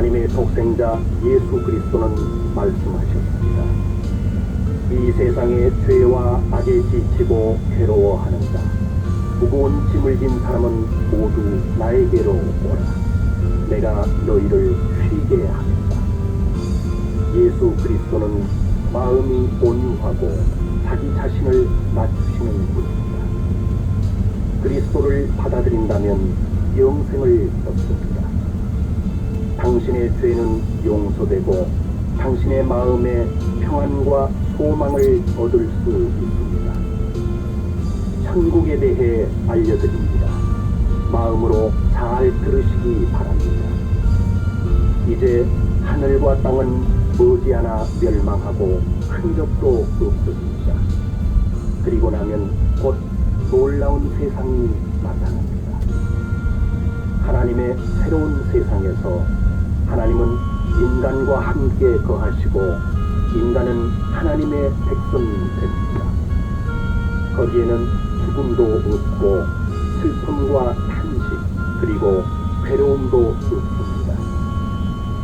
하나님의 독생자 예수 그리스도는 말씀하셨습니다. 이 세상의 죄와 악에 지치고 괴로워하는 자, 무거운 짐을 진 사람은 모두 나에게로 오라. 내가 너희를 쉬게 하겠다. 예수 그리스도는 마음이 온유하고 자기 자신을 낮추시는 분입니다. 그리스도를 받아들인다면 영생을 얻습니다. 당신의 죄는 용서되고 당신의 마음에 평안과 소망을 얻을 수 있습니다. 천국에 대해 알려드립니다. 마음으로 잘 들으시기 바랍니다. 이제 하늘과 땅은 머지않아 멸망하고 흔적도 없어집니다. 그리고 나면 곧 놀라운 세상이 나타납니다. 하나님의 새로운 세상에서 하나님은 인간과 함께 거하시고 인간은 하나님의 백성이 됩니다. 거기에는 죽음도 없고 슬픔과 탄식 그리고 괴로움도 없습니다.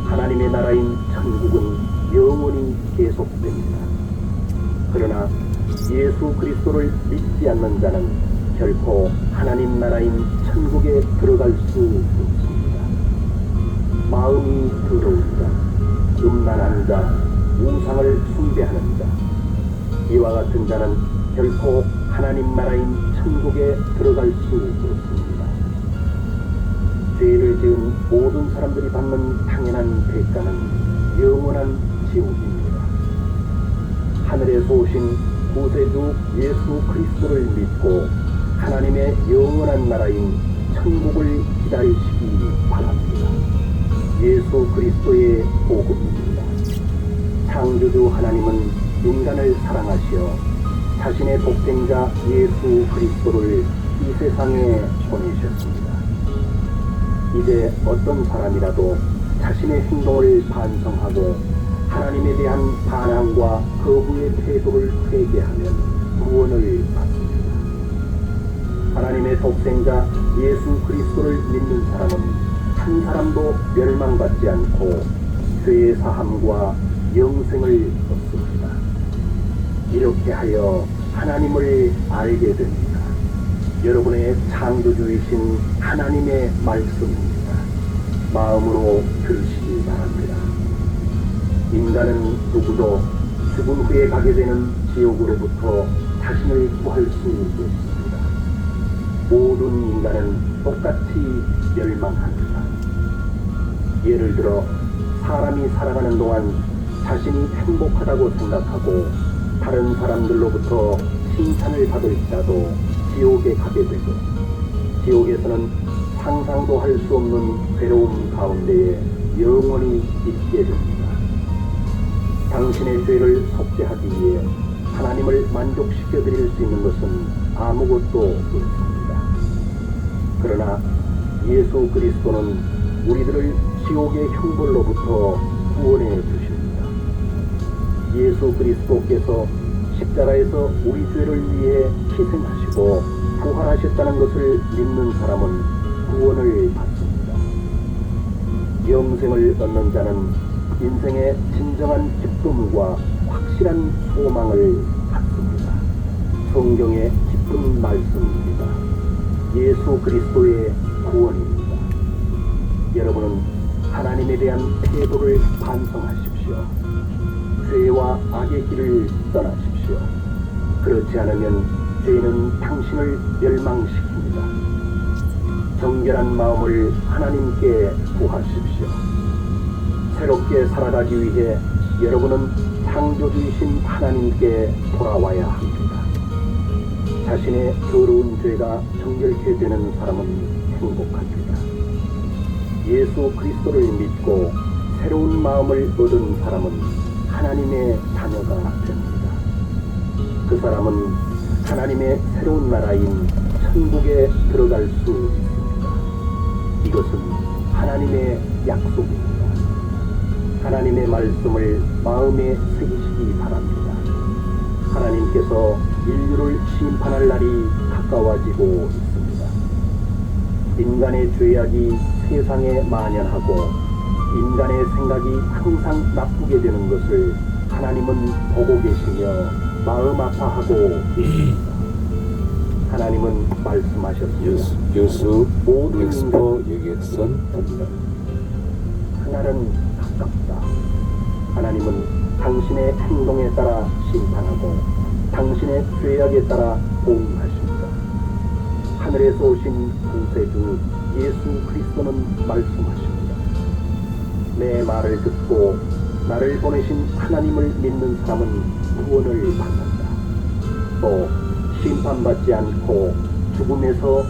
하나님의 나라인 천국은 영원히 계속됩니다. 그러나 예수 그리스도를 믿지 않는 자는 결코 하나님 나라인 천국에 들어갈 수 없습니다. 마음이 더러운 자, 음란한 자, 우상을 숭배하는 자, 이와 같은 자는 결코 하나님 나라인 천국에 들어갈 수 없습니다. 죄를 지은 모든 사람들이 받는 당연한 대가는 영원한 지옥입니다. 하늘에서 오신 구세주 예수 그리스도를 믿고 하나님의 영원한 나라인 천국을 기다리시기 바랍니다. 예수 그리스도의 복음입니다. 창조주 하나님은 인간을 사랑하시어 자신의 독생자 예수 그리스도를 이 세상에 보내셨습니다. 이제 어떤 사람이라도 자신의 행동을 반성하고 하나님에 대한 반항과 거부의 태도를 회개하면 구원을 받습니다. 하나님의 독생자 예수 그리스도를 믿는 사람은 한 사람도 멸망받지 않고 죄의 사함과 영생을 얻습니다. 이렇게 하여 하나님을 알게 됩니다. 여러분의 창조주이신 하나님의 말씀입니다. 마음으로 들으시기 바랍니다. 인간은 누구도 죽은 후에 가게 되는 지옥으로부터 자신을 구할 수 없습니다. 모든 인간은 똑같이 멸망합니다. 예를 들어 사람이 살아가는 동안 자신이 행복하다고 생각하고 다른 사람들로부터 칭찬을 받을지라도 지옥에 가게 되고 지옥에서는 상상도 할 수 없는 괴로움 가운데에 영원히 있게 됩니다. 당신의 죄를 속죄하기 위해 하나님을 만족시켜 드릴 수 있는 것은 아무것도 없습니다. 그러나 예수 그리스도는 우리들을 지옥의 형벌로부터 구원해 주십니다. 예수 그리스도께서 십자가에서 우리 죄를 위해 희생하시고 부활하셨다는 것을 믿는 사람은 구원을 받습니다. 영생을 얻는 자는 인생의 진정한 기쁨과 확실한 소망을 갖습니다. 성경의 기쁜 말씀입니다. 예수 그리스도의 구원입니다. 여러분은 하나님에 대한 태도를 반성하십시오. 죄와 악의 길을 떠나십시오. 그렇지 않으면 죄는 당신을 멸망시킵니다. 정결한 마음을 하나님께 구하십시오. 새롭게 살아가기 위해 여러분은 창조주이신 하나님께 돌아와야 합니다. 자신의 더러운 죄가 정결케 되는 사람은 행복합니다. 예수 그리스도를 믿고 새로운 마음을 얻은 사람은 하나님의 자녀가 됩니다. 그 사람은 하나님의 새로운 나라인 천국에 들어갈 수 있습니다. 이것은 하나님의 약속입니다. 하나님의 말씀을 마음에 새기시기 바랍니다. 하나님께서 인류를 심판할 날이 가까워지고 있습니다. 인간의 죄악이 세상에 만연하고 인간의 생각이 항상 나쁘게 되는 것을 하나님은 보고 계시며 마음 아파하고 계십니다. 하나님은 말씀하셨습니다. 교수 모든 엑스포 터미널 하나는 가깝다. 하나님은 당신의 행동에 따라 심판하고 당신의 죄악에 따라 보응하십니다. 하늘에서 오신 구세주 예수 그리스도는 말씀하십니다. 내 말을 듣고 나를 보내신 하나님을 믿는 사람은 구원을 받는다. 또 심판받지 않고 죽음에서